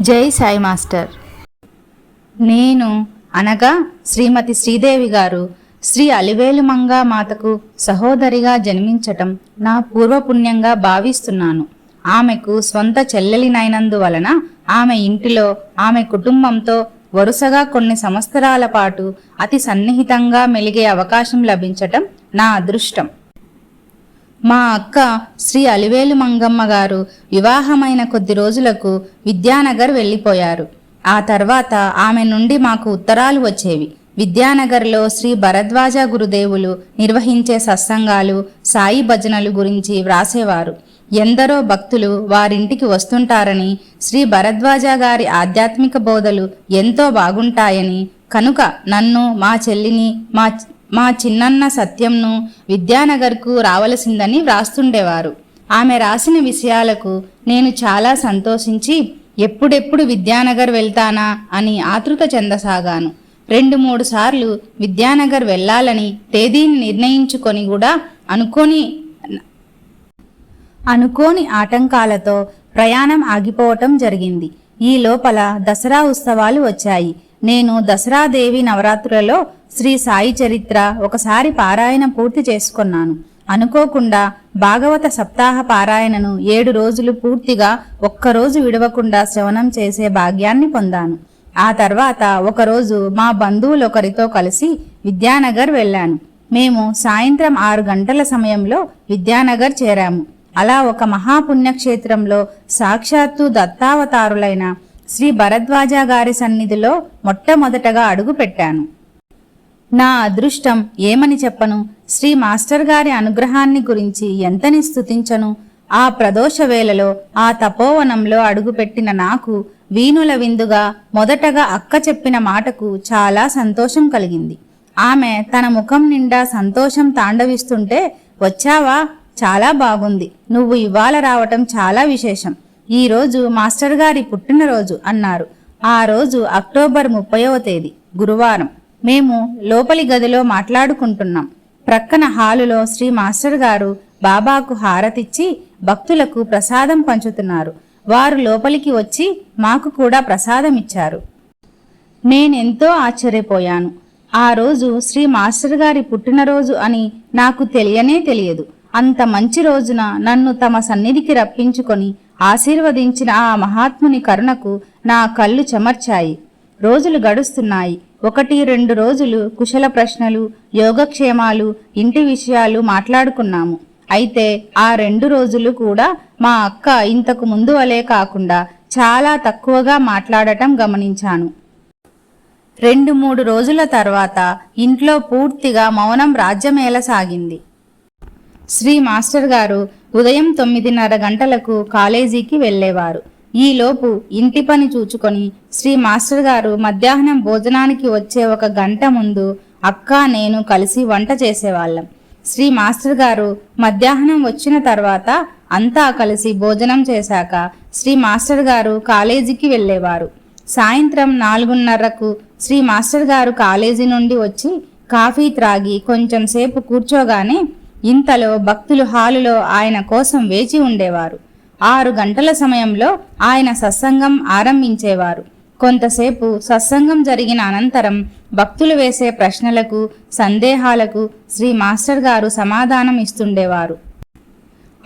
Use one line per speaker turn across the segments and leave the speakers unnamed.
జై సాయి మాస్టర్. నేను అనగా శ్రీమతి శ్రీదేవి గారు శ్రీ అలివేలు మంగా మాతకు సహోదరిగా జన్మించటం నా పూర్వపుణ్యంగా భావిస్తున్నాను. ఆమెకు స్వంత చెల్లెలినైనందువలన ఆమె ఇంటిలో ఆమె కుటుంబంతో వరుసగా కొన్ని సంవత్సరాల పాటు అతి సన్నిహితంగా మెలిగే అవకాశం లభించటం నా అదృష్టం. మా అక్క శ్రీ అలివేలు మంగమ్మ గారు వివాహమైన కొద్ది రోజులకు విద్యానగర్ వెళ్ళిపోయారు. ఆ తర్వాత ఆమె నుండి మాకు ఉత్తరాలు వచ్చేవి. విద్యానగర్లో శ్రీ భరద్వాజ గురుదేవులు నిర్వహించే సత్సంగాలు సాయి భజనలు గురించి వ్రాసేవారు. ఎందరో భక్తులు వారింటికి వస్తుంటారని శ్రీ భరద్వాజ గారి ఆధ్యాత్మిక బోధలు ఎంతో బాగుంటాయని కనుక నన్ను మా చెల్లిని మా మా చిన్నన్న సత్యంను విద్యానగర్కు రావలసిందని వ్రాస్తుండేవారు. ఆమె రాసిన విషయాలకు నేను చాలా సంతోషించి ఎప్పుడెప్పుడు విద్యానగర్ వెళ్తానా అని ఆతృత చెందసాగాను. రెండు మూడు సార్లు విద్యానగర్ వెళ్ళాలని తేదీని నిర్ణయించుకొని కూడా అనుకోని అనుకోని ఆటంకాలతో ప్రయాణం ఆగిపోవటం జరిగింది. ఈ లోపల దసరా ఉత్సవాలు వచ్చాయి. నేను దసరా దేవి నవరాత్రులలో శ్రీ సాయి చరిత్ర ఒకసారి పారాయణ పూర్తి చేసుకున్నాను. అనుకోకుండా భాగవత సప్తాహ పారాయణను ఏడు రోజులు పూర్తిగా ఒక్కరోజు విడవకుండా శ్రవణం చేసే భాగ్యాన్ని పొందాను. ఆ తర్వాత ఒకరోజు మా బంధువులొకరితో కలిసి విద్యానగర్ వెళ్ళాను. మేము సాయంత్రం ఆరు గంటల సమయంలో విద్యానగర్ చేరాము. అలా ఒక మహాపుణ్యక్షేత్రంలో సాక్షాత్తు దత్తావతారులైన శ్రీ భరద్వాజ గారి సన్నిధిలో మొట్టమొదటగా అడుగు పెట్టాను. నా అదృష్టం ఏమని చెప్పను? శ్రీ మాస్టర్ గారి అనుగ్రహాన్ని గురించి ఎంతని స్తుతించను? ఆ ప్రదోష వేళలో ఆ తపోవనంలో అడుగుపెట్టిన నాకు వీణుల విందుగా మొదటగా అక్క చెప్పిన మాటకు చాలా సంతోషం కలిగింది. ఆమె తన ముఖం నిండా సంతోషం తాండవిస్తుంటే వచ్చావా? చాలా బాగుంది. నువ్వు ఇవాళ రావటం చాలా విశేషం. ఈరోజు మాస్టర్ గారి పుట్టినరోజు అన్నారు. ఆ రోజు అక్టోబర్ ముప్పైవ తేదీ గురువారం. మేము లోపలి గదిలో మాట్లాడుకుంటున్నాం. ప్రక్కన హాలులో శ్రీ మాస్టర్ గారు బాబాకు హారతిచ్చి భక్తులకు ప్రసాదం పంచుతున్నారు. వారు లోపలికి వచ్చి మాకు కూడా ప్రసాదం ఇచ్చారు నేనెంతో ఆశ్చర్యపోయాను. ఆ రోజు శ్రీ మాస్టర్ గారి పుట్టినరోజు అని నాకు తెలియనే తెలియదు. అంత మంచి రోజున నన్ను తమ సన్నిధికి రప్పించుకొని ఆశీర్వదించిన ఆ మహాత్ముని కరుణకు నా కళ్ళు చెమర్చాయి. రోజులు గడుస్తున్నాయి. ఒకటి రెండు రోజులు కుశల ప్రశ్నలు యోగక్షేమాలు ఇంటి విషయాలు మాట్లాడుకున్నాము. అయితే ఆ రెండు రోజులు కూడా మా అక్క ఇంతకు ముందు వలే కాకుండా చాలా తక్కువగా మాట్లాడటం గమనించాను. రెండు మూడు రోజుల తర్వాత ఇంట్లో పూర్తిగా మౌనం రాజ్యమేలసాగింది. శ్రీ మాస్టర్ గారు ఉదయం తొమ్మిదిన్నర గంటలకు కాలేజీకి వెళ్ళేవారు. ఈలోపు ఇంటి పని చూచుకొని శ్రీ మాస్టర్ గారు మధ్యాహ్నం భోజనానికి వచ్చే ఒక గంట ముందు అక్క నేను కలిసి వంట చేసేవాళ్ళం. శ్రీ మాస్టర్ గారు మధ్యాహ్నం వచ్చిన తర్వాత అంతా కలిసి భోజనం చేశాక శ్రీ మాస్టర్ గారు కాలేజీకి వెళ్ళేవారు. సాయంత్రం నాలుగున్నరకు శ్రీ మాస్టర్ గారు కాలేజీ నుండి వచ్చి కాఫీ త్రాగి కొంచెం సేపు కూర్చోగానే ఇంతలో భక్తులు హాలులో ఆయన కోసం వేచి ఉండేవారు. ఆరు గంటల సమయంలో ఆయన సత్సంగం ఆరంభించేవారు. కొంతసేపు సత్సంగం జరిగిన అనంతరం భక్తులు వేసే ప్రశ్నలకు సందేహాలకు శ్రీ మాస్టర్ గారు సమాధానం ఇస్తుండేవారు.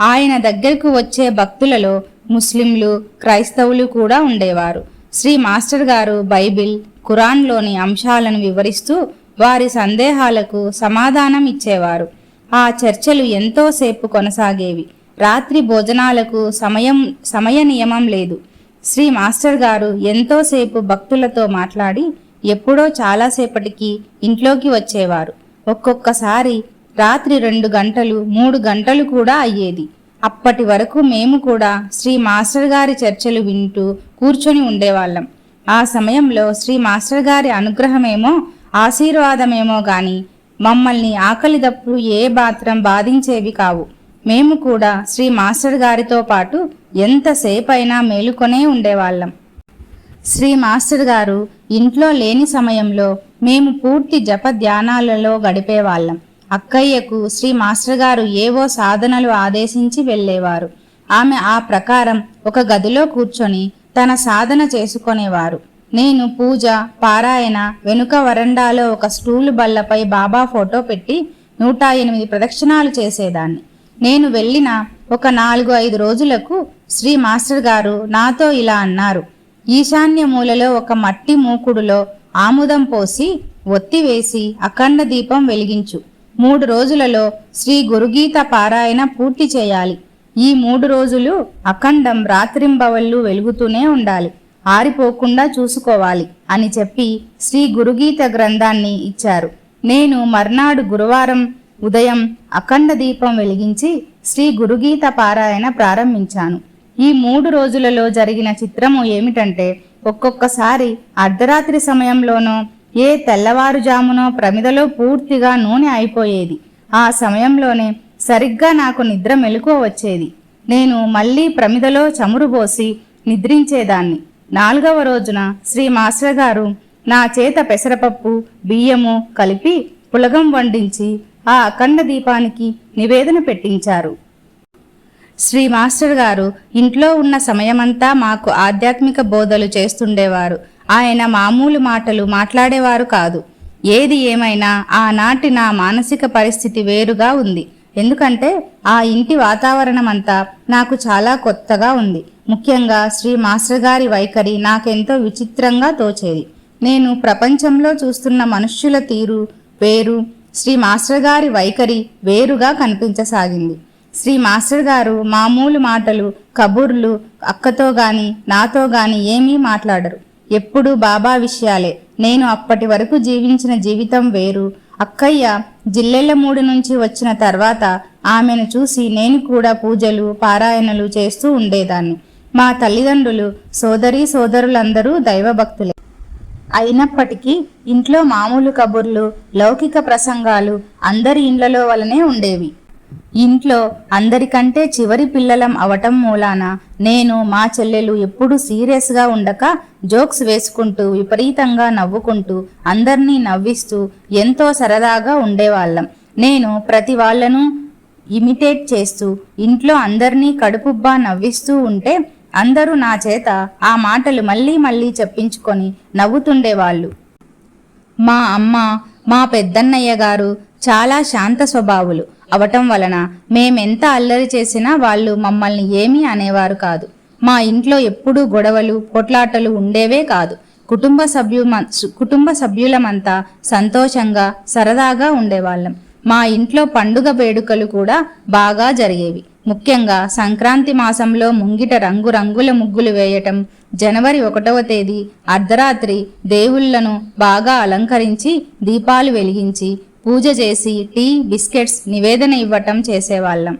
ఆయన దగ్గరకు వచ్చే భక్తులలో ముస్లింలు క్రైస్తవులు కూడా ఉండేవారు. శ్రీ మాస్టర్ గారు బైబిల్ ఖురాన్లోని అంశాలను వివరిస్తూ వారి సందేహాలకు సమాధానం ఇచ్చేవారు. ఆ చర్చలు ఎంతోసేపు కొనసాగేవి. రాత్రి భోజనాలకు సమయం సమయ నియమం లేదు. శ్రీ మాస్టర్ గారు ఎంతోసేపు భక్తులతో మాట్లాడి ఎప్పుడో చాలాసేపటికి ఇంట్లోకి వచ్చేవారు. ఒక్కొక్కసారి రాత్రి రెండు గంటలు మూడు గంటలు కూడా అయ్యేది. అప్పటి వరకు మేము కూడా శ్రీ మాస్టర్ గారి చర్చలు వింటూ కూర్చొని ఉండేవాళ్ళం. ఆ సమయంలో శ్రీ మాస్టర్ గారి అనుగ్రహమేమో ఆశీర్వాదమేమో గాని మమ్మల్ని ఆకలి దప్పులు ఏ మాత్రం బాధించేవి కావు. మేము కూడా శ్రీ మాస్టర్ గారితో పాటు ఎంతసేపైనా మేలుకొనే ఉండేవాళ్ళం. శ్రీ మాస్టర్ గారు ఇంట్లో లేని సమయంలో మేము పూర్తి జప ధ్యానాలలో గడిపేవాళ్ళం. అక్కయ్యకు శ్రీ మాస్టర్ గారు ఏవో సాధనలు ఆదేశించి వెళ్ళేవారు. ఆమె ఆ ప్రకారం ఒక గదిలో కూర్చొని తన సాధన చేసుకునేవారు. నేను పూజ పారాయణ వెనుక వరండాలో ఒక స్టూలు బల్లపై బాబా ఫోటో పెట్టి నూట ఎనిమిది ప్రదక్షిణాలు చేసేదాన్ని. నేను వెళ్ళిన ఒక నాలుగు ఐదు రోజులకు శ్రీ మాస్టర్ గారు నాతో ఇలా అన్నారు. ఈశాన్య మూలలో ఒక మట్టి మూకుడులో ఆముదం పోసి ఒత్తివేసి అఖండ దీపం వెలిగించు. మూడు రోజులలో శ్రీ గురుగీత పారాయణ పూర్తి చేయాలి. ఈ మూడు రోజులు అఖండం రాత్రింబవళ్ళు వెలుగుతూనే ఉండాలి. ఆరిపోకుండా చూసుకోవాలి అని చెప్పి శ్రీ గురుగీత గ్రంథాన్ని ఇచ్చారు. నేను మర్నాడు గురువారం ఉదయం అఖండ దీపం వెలిగించి శ్రీ గురుగీత పారాయణ ప్రారంభించాను. ఈ మూడు రోజులలో జరిగిన చిత్రము ఏమిటంటే ఒక్కొక్కసారి అర్ధరాత్రి సమయంలోనో ఏ తెల్లవారుజామునో ప్రమిదలో పూర్తిగా నూనె అయిపోయేది. ఆ సమయంలోనే సరిగ్గా నాకు నిద్ర మెలకువ వచ్చేది. నేను మళ్ళీ ప్రమిదలో చమురు పోసి నిద్రించేదాన్ని. నాలుగవ రోజున శ్రీ మాస్టర్ గారు నా చేత పెసరపప్పు బియ్యము కలిపి పులగం వండించి ఆ అఖండ దీపానికి నివేదన పెట్టించారు. శ్రీ మాస్టర్ గారు ఇంట్లో ఉన్న సమయమంతా మాకు ఆధ్యాత్మిక బోధలు చేస్తుండేవారు. ఆయన మామూలు మాటలు మాట్లాడేవారు కాదు. ఏది ఏమైనా ఆనాటి నా మానసిక పరిస్థితి వేరుగా ఉంది. ఎందుకంటే ఆ ఇంటి వాతావరణం అంతా నాకు చాలా కొత్తగా ఉంది. ముఖ్యంగా శ్రీ మాస్టర్ గారి వైఖరి నాకెంతో విచిత్రంగా తోచేది. నేను ప్రపంచంలో చూస్తున్న మనుష్యుల తీరు వేరు శ్రీ మాస్టర్ గారి వైఖరి వేరుగా కనిపించసాగింది. శ్రీ మాస్టర్ గారు మామూలు మాటలు కబుర్లు అక్కతో గాని నాతో గాని ఏమీ మాట్లాడరు. ఎప్పుడూ బాబా విషయాలే. నేను అప్పటి వరకు జీవించిన జీవితం వేరు. అక్కయ్య జిల్లెల మూడు నుంచి వచ్చిన తర్వాత ఆమెను చూసి నేను కూడా పూజలు పారాయణలు చేస్తూ ఉండేదాన్ని. మా తల్లిదండ్రులు సోదరీ సోదరులందరూ దైవభక్తులే. అయినప్పటికీ ఇంట్లో మామూలు కబుర్లు లౌకిక ప్రసంగాలు అందరి ఇండ్లలో వలనే ఉండేవి. ఇంట్లో అందరికంటే చివరి పిల్లలం అవటం మూలాన నేను మా చెల్లెలు ఎప్పుడూ సీరియస్గా ఉండక జోక్స్ వేసుకుంటూ విపరీతంగా నవ్వుకుంటూ అందరినీ నవ్విస్తూ ఎంతో సరదాగా ఉండేవాళ్ళం. నేను ప్రతి వాళ్ళను ఇమిటేట్ చేస్తూ ఇంట్లో అందరినీ కడుపుబ్బా నవ్విస్తూ ఉంటే అందరూ నా చేత ఆ మాటలు మళ్ళీ మళ్ళీ చెప్పించుకొని నవ్వుతుండేవాళ్ళు. మా అమ్మ మా పెద్దన్నయ్య గారు చాలా శాంత స్వభావులు. అవటం వలన మేమెంత అల్లరి చేసినా వాళ్ళు మమ్మల్ని ఏమీ అనేవారు కాదు. మా ఇంట్లో ఎప్పుడూ గొడవలు పొట్లాటలు ఉండేవే కాదు. కుటుంబ సభ్యు కుటుంబ సభ్యులమంతా సంతోషంగా సరదాగా ఉండేవాళ్ళం. మా ఇంట్లో పండుగ వేడుకలు కూడా బాగా జరిగేవి. ముఖ్యంగా సంక్రాంతి మాసంలో ముంగిట రంగురంగుల ముగ్గులు వేయటం జనవరి ఒకటవ తేదీ అర్ధరాత్రి దేవుళ్ళను బాగా అలంకరించి దీపాలు వెలిగించి పూజ చేసి టీ బిస్కెట్స్ నివేదన ఇవ్వటం చేసేవాళ్ళం.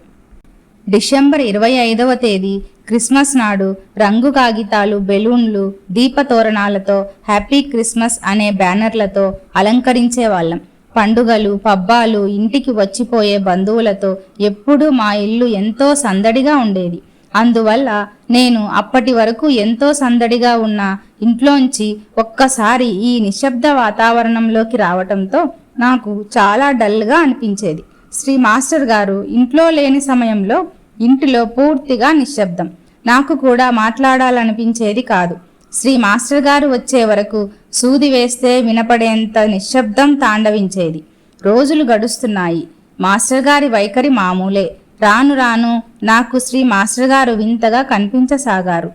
డిసెంబర్ ఇరవై ఐదవ తేదీ క్రిస్మస్ నాడు రంగు కాగితాలు బెలూన్లు దీపతోరణాలతో హ్యాపీ క్రిస్మస్ అనే బ్యానర్లతో అలంకరించేవాళ్ళం. పండుగలు పబ్బాలు ఇంటికి వచ్చిపోయే బంధువులతో ఎప్పుడూ మా ఇల్లు ఎంతో సందడిగా ఉండేది. అందువల్ల నేను అప్పటి వరకు ఎంతో సందడిగా ఉన్న ఇంట్లోంచి ఒక్కసారి ఈ నిశ్శబ్ద వాతావరణంలోకి రావటంతో నాకు చాలా డల్గా అనిపించేది. శ్రీ మాస్టర్ గారు ఇంట్లో లేని సమయంలో ఇంటిలో పూర్తిగా నిశ్శబ్దం. నాకు కూడా మాట్లాడాలనిపించేది కాదు. శ్రీ మాస్టర్ గారు వచ్చే వరకు సూది వేస్తే వినపడేంత నిశ్శబ్దం తాండవించేది. రోజులు గడుస్తున్నాయి. మాస్టర్ గారి వైఖరి మామూలే. రాను రాను నాకు శ్రీ మాస్టర్ గారు వింతగా కనిపించసాగారు.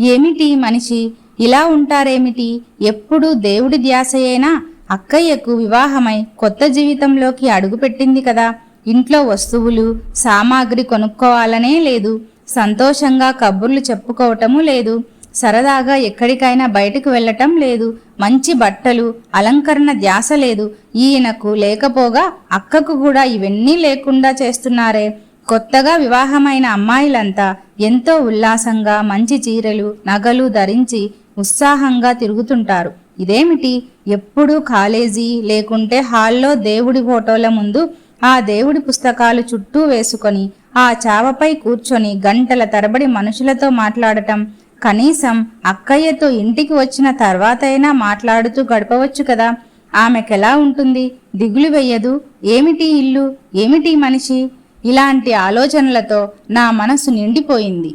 ఏమిటి మనిషి? ఇలా ఉంటారేమిటి? ఎప్పుడు దేవుడి ధ్యాసయేనా? అక్కయ్యకు వివాహమై కొత్త జీవితంలోకి అడుగుపెట్టింది కదా. ఇంట్లో వస్తువులు సామాగ్రి కొనుక్కోవాలనే లేదు. సంతోషంగా కబుర్లు చెప్పుకోవటము లేదు. సరదాగా ఎక్కడికైనా బయటకు వెళ్ళటం లేదు. మంచి బట్టలు అలంకరణ ధ్యాస లేదు. ఈయనకు లేకపోగా అక్కకు కూడా ఇవన్నీ లేకుండా చేస్తున్నారే. కొత్తగా వివాహమైన అమ్మాయిలంతా ఎంతో ఉల్లాసంగా మంచి చీరలు నగలు ధరించి ఉత్సాహంగా తిరుగుతుంటారు. ఇదేమిటి? ఎప్పుడూ కాలేజీ లేకుంటే హాల్లో దేవుడి ఫోటోల ముందు ఆ దేవుడి పుస్తకాలు చుట్టూ వేసుకొని ఆ చావపై కూర్చొని గంటల తరబడి మనుషులతో మాట్లాడటం కనీసం అక్కయ్యతో ఇంటికి వచ్చిన తర్వాతైనా మాట్లాడుతూ గడపవచ్చు కదా. ఆమెకెలా ఉంటుంది? దిగులు వెయ్యదు. ఏమిటి ఇల్లు? ఏమిటి మనిషి? ఇలాంటి ఆలోచనలతో నా మనసు నిండిపోయింది.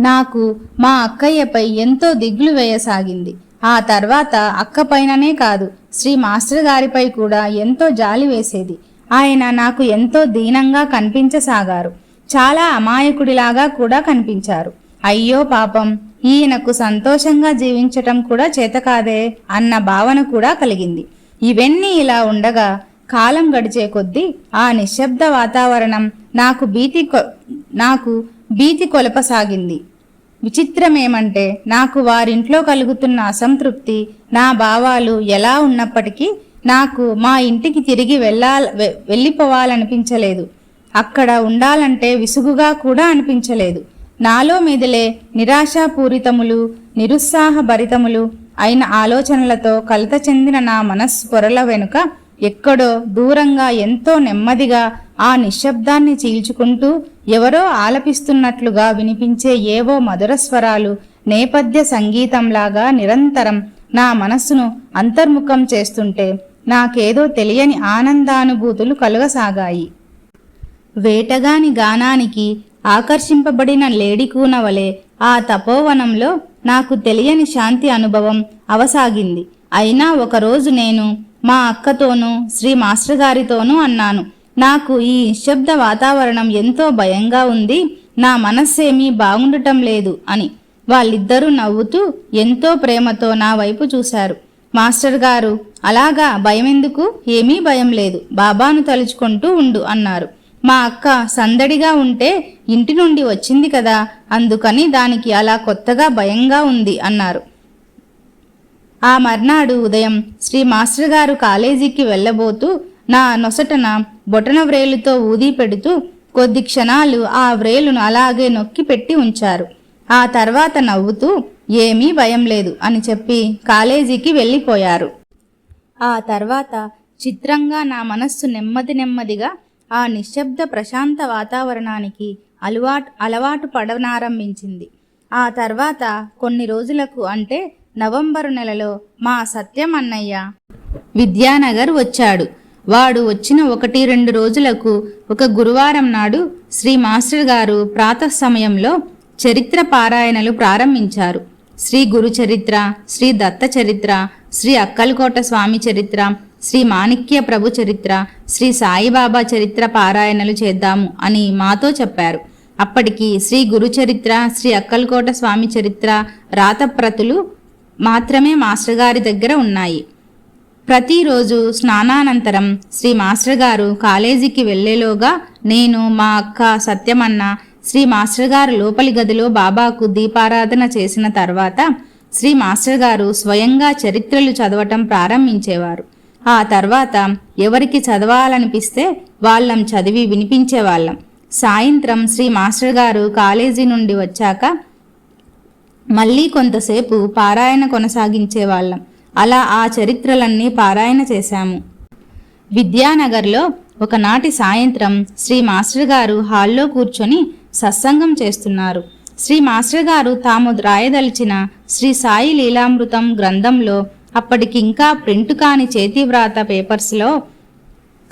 నాకు మా అక్కయ్యపై ఎంతో దిగులు వేయసాగింది. ఆ తర్వాత అక్క పైననే కాదు శ్రీ మాస్టర్ గారిపై కూడా ఎంతో జాలి వేసేది. ఆయన నాకు ఎంతో దీనంగా కనిపించసాగారు. చాలా అమాయకుడిలాగా కూడా కనిపించారు. అయ్యో పాపం ఈయనకు సంతోషంగా జీవించటం కూడా చేతకాదే అన్న భావన కూడా కలిగింది. ఇవన్నీ ఇలా ఉండగా కాలం గడిచే కొద్దీ ఆ నిశ్శబ్ద వాతావరణం నాకు భీతి కొ- నాకు భీతి కొలపసాగింది. విచిత్రమేమంటే నాకు వారింట్లో కలుగుతున్న అసంతృప్తి నా భావాలు ఎలా ఉన్నప్పటికీ నాకు మా ఇంటికి తిరిగి వెళ్ళా వె- వెళ్ళిపోవాలనిపించలేదు. అక్కడ ఉండాలంటే విసుగుగా కూడా అనిపించలేదు. నాలో మీదలే నిరాశాపూరితములు నిరుత్సాహభరితములు అయిన ఆలోచనలతో కలత చెందిన నా మనస్సు పొరల వెనుక ఎక్కడో దూరంగా ఎంతో నెమ్మదిగా ఆ నిశ్శబ్దాన్ని చీల్చుకుంటూ ఎవరో ఆలపిస్తున్నట్లుగా వినిపించే ఏవో మధుర స్వరాలు నేపథ్య సంగీతంలాగా నిరంతరం నా మనస్సును అంతర్ముఖం చేస్తుంటే నాకేదో తెలియని ఆనందానుభూతులు కలుగసాగాయి. వేటగాని గానానికి ఆకర్షింపబడిన లేడికూన వలె ఆ తపోవనంలో నాకు తెలియని శాంతి అనుభవం అవసాగింది. అయినా ఒకరోజు నేను మా అక్కతోనూ శ్రీ మాస్టర్ గారితోనూ అన్నాను నాకు ఈ నిశ్శబ్ద వాతావరణం ఎంతో భయంగా ఉంది. నా మనస్సేమీ బాగుండటం లేదు అని వాళ్ళిద్దరూ నవ్వుతూ ఎంతో ప్రేమతో నా వైపు చూశారు. మాస్టర్ గారు అలాగా భయమెందుకు? ఏమీ భయం లేదు. బాబాను తలుచుకుంటూ ఉండు అన్నారు. మా అక్క సందడిగా ఉంటే ఇంటి నుండి వచ్చింది కదా అందుకని దానికి అలా కొత్తగా భయంగా ఉంది అన్నారు. ఆ మర్నాడు ఉదయం శ్రీ మాస్టర్ గారు కాలేజీకి వెళ్ళబోతూ నా నొసటన బొటన వ్రేలుతో ఊది పెడుతూ కొద్ది క్షణాలు ఆ వ్రేలును అలాగే నొక్కి పెట్టి ఉంచారు. ఆ తర్వాత నవ్వుతూ ఏమీ భయం లేదు అని చెప్పి కాలేజీకి వెళ్ళిపోయారు. ఆ తర్వాత చిత్రంగా నా మనస్సు నెమ్మది నెమ్మదిగా ఆ నిశ్శబ్ద ప్రశాంత వాతావరణానికి అలవాటు అలవాటు పడనారంభించింది. ఆ తర్వాత కొన్ని రోజులకు అంటే నవంబరు నెలలో మా సత్యం అన్నయ్య విద్యానగర్ వచ్చాడు. వాడు వచ్చిన ఒకటి రెండు రోజులకు ఒక గురువారం నాడు శ్రీ మాస్టర్ గారు ప్రాతః సమయంలో చరిత్ర పారాయణలు ప్రారంభించారు. శ్రీ గురు చరిత్ర శ్రీ దత్త చరిత్ర శ్రీ అక్కలకోట స్వామి చరిత్ర శ్రీ మాణిక్య ప్రభు చరిత్ర శ్రీ సాయిబాబా చరిత్ర పారాయణలు చేద్దాము అని మాతో చెప్పారు. అప్పటికి శ్రీ గురు చరిత్ర శ్రీ అక్కలకోట స్వామి చరిత్ర రాతప్రతులు మాత్రమే మాస్టర్ గారి దగ్గర ఉన్నాయి. ప్రతిరోజు స్నానానంతరం శ్రీ మాస్టర్ గారు కాలేజీకి వెళ్ళేలోగా నేను మా అక్క సత్యమన్న శ్రీ మాస్టర్ గారు లోపలి గదిలో బాబాకు దీపారాధన చేసిన తర్వాత శ్రీ మాస్టర్ గారు స్వయంగా చరిత్రలు చదవటం ప్రారంభించేవారు. ఆ తర్వాత ఎవరికి చదవాలనిపిస్తే వాళ్ళం చదివి వినిపించేవాళ్ళం. సాయంత్రం శ్రీ మాస్టర్ గారు కాలేజీ నుండి వచ్చాక మళ్ళీ కొంతసేపు పారాయణ కొనసాగించేవాళ్ళం. అలా ఆ చరిత్రలన్నీ పారాయణ చేశాము. విద్యానగర్లో ఒకనాటి సాయంత్రం శ్రీ మాస్టర్ గారు హాల్లో కూర్చొని సత్సంగం చేస్తున్నారు. శ్రీ మాస్టర్ గారు తాము రాయదలిచిన శ్రీ సాయి లీలామృతం గ్రంథంలో అప్పటికింకా ప్రింట్ కాని చేతివ్రాత పేపర్స్లో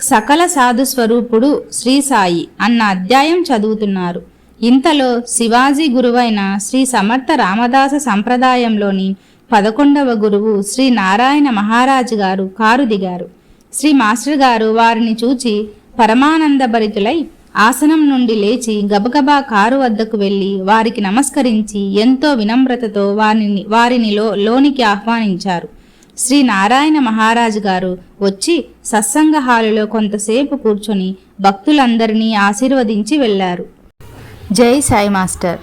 సకల సాధు స్వరూపుడు శ్రీ సాయి అన్న అధ్యాయం చదువుతున్నారు. ఇంతలో శివాజీ గురువైన శ్రీ సమర్థ రామదాస సంప్రదాయంలోని పదకొండవ గురువు శ్రీ నారాయణ మహారాజు గారు కారు దిగారు. శ్రీ మాస్టర్ గారు వారిని చూచి పరమానందభరితులై ఆసనం నుండి లేచి గబగబా కారు వద్దకు వెళ్ళి వారికి నమస్కరించి ఎంతో వినమ్రతతో వారిని వారిని లో లోనికి ఆహ్వానించారు. శ్రీ నారాయణ మహారాజు గారు వచ్చి సత్సంగ హాలులో కొంతసేపు కూర్చొని భక్తులందరినీ ఆశీర్వదించి వెళ్ళారు. జై సాయి మాస్టర్.